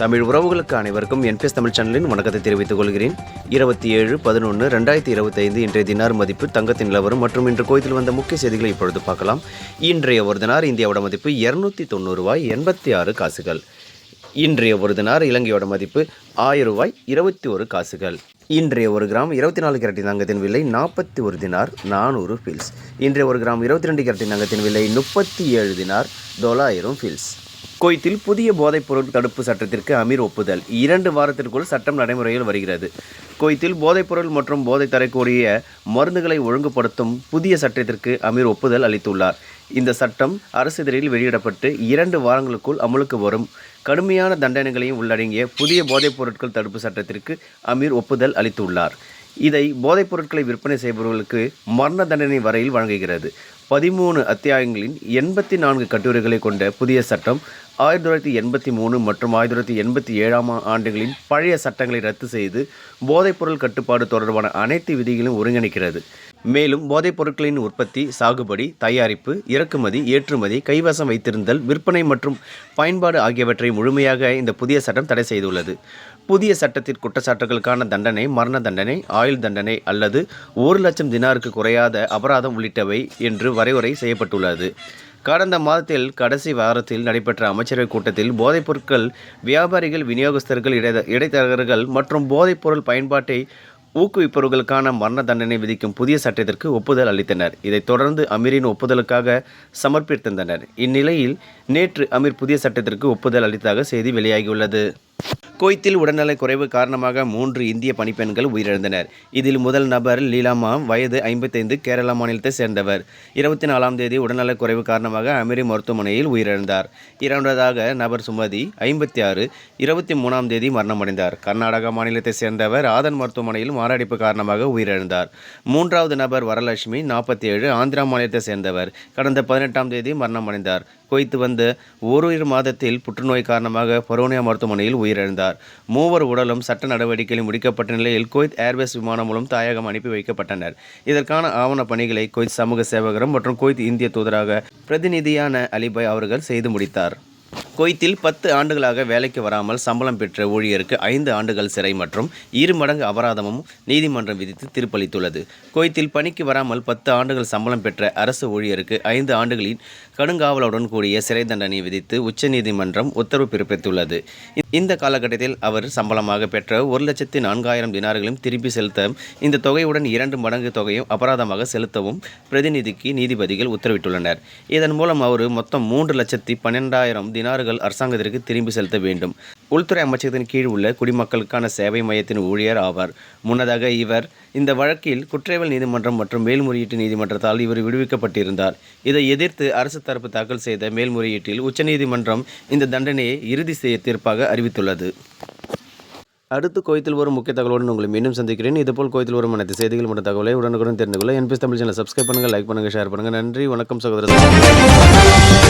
தமிழ் உறவுகளுக்கு அனைவருக்கும் என்பிஎஸ் தமிழ் சேனலின் வணக்கத்தை தெரிவித்துக் கொள்கிறேன். இருபத்தி ஏழு பதினொன்று ரெண்டாயிரத்தி இருபத்தைந்து இன்றைய தினார் மதிப்பு தங்கத்தின் நிலவரம் மற்றும் இன்று கோயத்தில் வந்த முக்கிய செய்திகளை இப்பொழுது பார்க்கலாம். இன்றைய ஒரு தினார் இந்தியாவோட மதிப்பு இருநூத்தி தொண்ணூறு ரூபாய் எண்பத்தி ஆறு காசுகள். இன்றைய ஒரு தினார் இலங்கையோட மதிப்பு ஆயிரம் ரூபாய் இருபத்தி ஒரு காசுகள். இன்றைய ஒரு கிராம் இருபத்தி நாலு கேரட்டி தங்கத்தின் விலை நாற்பத்தி ஒரு தினார் நானூறு ஃபில்ஸ் இன்றைய ஒரு கிராம் இருபத்தி ரெண்டு கேரட்டி தங்கத்தின் விலை முப்பத்தி ஏழு தினார் தொள்ளாயிரம் ஃபில்ஸ் குவைத்தில் புதிய போதைப்பொருள் தடுப்பு சட்டத்திற்கு அமீர் ஒப்புதல். இரண்டு வாரத்திற்குள் சட்டம் நடைமுறையில் வருகிறது. குவைத்தில் போதைப்பொருள் மற்றும் போதை தரக்கூடிய மருந்துகளை ஒழுங்குபடுத்தும் புதிய சட்டத்திற்கு அமீர் ஒப்புதல் அளித்துள்ளார். இந்த சட்டம் அரசிதழில் வெளியிடப்பட்டு இரண்டு வாரங்களுக்குள் அமலுக்கு வரும். கடுமையான தண்டனைகளையும் உள்ளடங்கிய புதிய போதைப் பொருட்கள் தடுப்பு சட்டத்திற்கு அமீர் ஒப்புதல் அளித்துள்ளார். இதை போதைப் பொருட்களை விற்பனை செய்பவர்களுக்கு மரண தண்டனை வரையில் வழங்குகிறது. பதிமூணு அத்தியாயங்களின் எண்பத்தி நான்கு கட்டுரைகளை கொண்ட புதிய சட்டம் ஆயிரத்தி தொள்ளாயிரத்தி எண்பத்தி மூணு மற்றும் ஆயிரத்தி தொள்ளாயிரத்தி எண்பத்தி ஏழாம் ஆண்டுகளின் பழைய சட்டங்களை ரத்து செய்து போதைப்பொருள் கட்டுப்பாடு தொடர்பான அனைத்து விதிகளும் ஒருங்கிணைக்கிறது. மேலும் போதைப் பொருட்களின் உற்பத்தி சாகுபடி தயாரிப்பு இறக்குமதி ஏற்றுமதி கைவசம் வைத்திருந்தல் விற்பனை மற்றும் பயன்பாடு ஆகியவற்றை முழுமையாக இந்த புதிய சட்டம் தடை செய்துள்ளது. புதிய சட்டத்தின் குற்றச்சாட்டுகளுக்கான தண்டனை மரண தண்டனை ஆயுள் தண்டனை அல்லது ஒரு லட்சம் தினாருக்கு குறையாத அபராதம் உள்ளிட்டவை என்று வரையறை செய்யப்பட்டுள்ளது. கடந்த மாதத்தில் கடைசி வாரத்தில் நடைபெற்ற அமைச்சரவைக் கூட்டத்தில் போதைப் பொருட்கள் வியாபாரிகள் விநியோகஸ்தர்கள் இடை இடைத்தரகர்கள் மற்றும் போதைப்பொருள் பயன்பாட்டை ஊக்குவிப்பவர்களுக்கான மரண தண்டனை விதிக்கும் புதிய சட்டத்திற்கு ஒப்புதல் அளித்தனர். இதைத் தொடர்ந்து அமீரின் ஒப்புதலுக்காக சமர்ப்பித்திருந்தனர். இந்நிலையில் நேற்று அமீர் புதிய சட்டத்திற்கு ஒப்புதல் அளித்ததாக செய்தி வெளியாகியுள்ளது. குவைத்தில் உடல்நலக் குறைவு காரணமாக மூன்று இந்திய பணிப்பெண்கள் உயிரிழந்தனர். இதில் முதல் நபர் லீலாமா வயது ஐம்பத்தைந்து கேரளா மாநிலத்தை சேர்ந்தவர். இருபத்தி நாலாம் தேதி உடல்நலக் குறைவு காரணமாக அமெரி மருத்துவமனையில் உயிரிழந்தார். இரண்டாவதாக நபர் சுமதி ஐம்பத்தி ஆறு இருபத்தி மூணாம் தேதி மரணமடைந்தார். கர்நாடகா மாநிலத்தை சேர்ந்தவர் ஆதன் மருத்துவமனையில் மாரடைப்பு காரணமாக உயிரிழந்தார். மூன்றாவது நபர் வரலட்சுமி நாற்பத்தி ஏழு ஆந்திரா மாநிலத்தை சேர்ந்தவர். கடந்த பதினெட்டாம் தேதி மரணமடைந்தார். குவைத்து வந்த ஓரிரு மாதத்தில் புற்றுநோய் காரணமாக பரோனியா மருத்துவமனையில் உயிரிழந்தார். மூவர் உடலும் சட்ட நடவடிக்கைகள் முடிக்கப்பட்ட நிலையில் குவைத் ஏர்வேஸ் விமானம் மூலம் தாயகம் அனுப்பி வைக்கப்பட்டனர். இதற்கான ஆவண பணிகளை குவைத் சமூக சேவகரும் மற்றும் குவைத் இந்திய தூதராக பிரதிநிதியான அலிபாய் அவர்கள் செய்து முடித்தார். குவைத்தில் பத்து ஆண்டுகளாக வேலைக்கு வராமல் சம்பளம் பெற்ற ஊழியருக்கு ஐந்து ஆண்டுகள் சிறை மற்றும் இரு மடங்கு அபராதமும் நீதிமன்றம் விதித்து தீர்ப்பளித்துள்ளது. குவைத்தில் பணிக்கு வராமல் பத்து ஆண்டுகள் சம்பளம் பெற்ற அரசு ஊழியருக்கு ஐந்து ஆண்டுகளின் கடுங்காவலுடன் கூடிய சிறை தண்டனை விதித்து உச்சநீதிமன்றம் உத்தரவு பிறப்பித்துள்ளது. இந்த காலகட்டத்தில் அவர் சம்பளமாக பெற்ற ஒரு லட்சத்தி நான்காயிரம் தினார்களையும் திருப்பி செலுத்த இந்த தொகையுடன் இரண்டு மடங்கு தொகையும் அபராதமாக செலுத்தவும் பிரதிநிதிக்கு நீதிபதிகள் உத்தரவிட்டுள்ளனர். இதன் மூலம் அவர் மொத்தம் மூன்று லட்சத்தி பன்னெண்டாயிரம் தினார்கள் அரசாங்கத்திற்கு திரும்பி செலுத்த வேண்டும். உள்துறை அமைச்சகத்தின் கீழ் உள்ள குடிமக்களுக்கான சேவை மையத்தின் ஊழியர் ஆவார். முன்னதாக இவர் இந்த வழக்கில் குற்றவியல் நீதிமன்றம் மற்றும் மேல்முறையீட்டு நீதிமன்றத்தால் இவர் விடுவிக்கப்பட்டிருந்தார். இதை எதிர்த்து அரசு தரப்பு தாக்கல் செய்த மேல்முறையீட்டில் உச்சநீதிமன்றம் இந்த தண்டனையை இறுதி செய்ய தீர்ப்பாக அறிவித்துள்ளது. அடுத்து கோயத்தில் வரும் முக்கிய தகவலுடன் உங்களை மீண்டும் சந்திக்கிறேன். இதுபோல் கோயத்தில் வரும் அனைத்து செய்திகள் மற்றும் தகவலை உடனுக்குடன் தெரிந்து கொள்ள என்பிஎஸ் தமிழ் சேனல் சப்ஸ்கிரைப் பண்ணுங்கள் லைக் பண்ணுங்கள் ஷேர் பண்ணுங்கள் நன்றி வணக்கம் சகோதரர்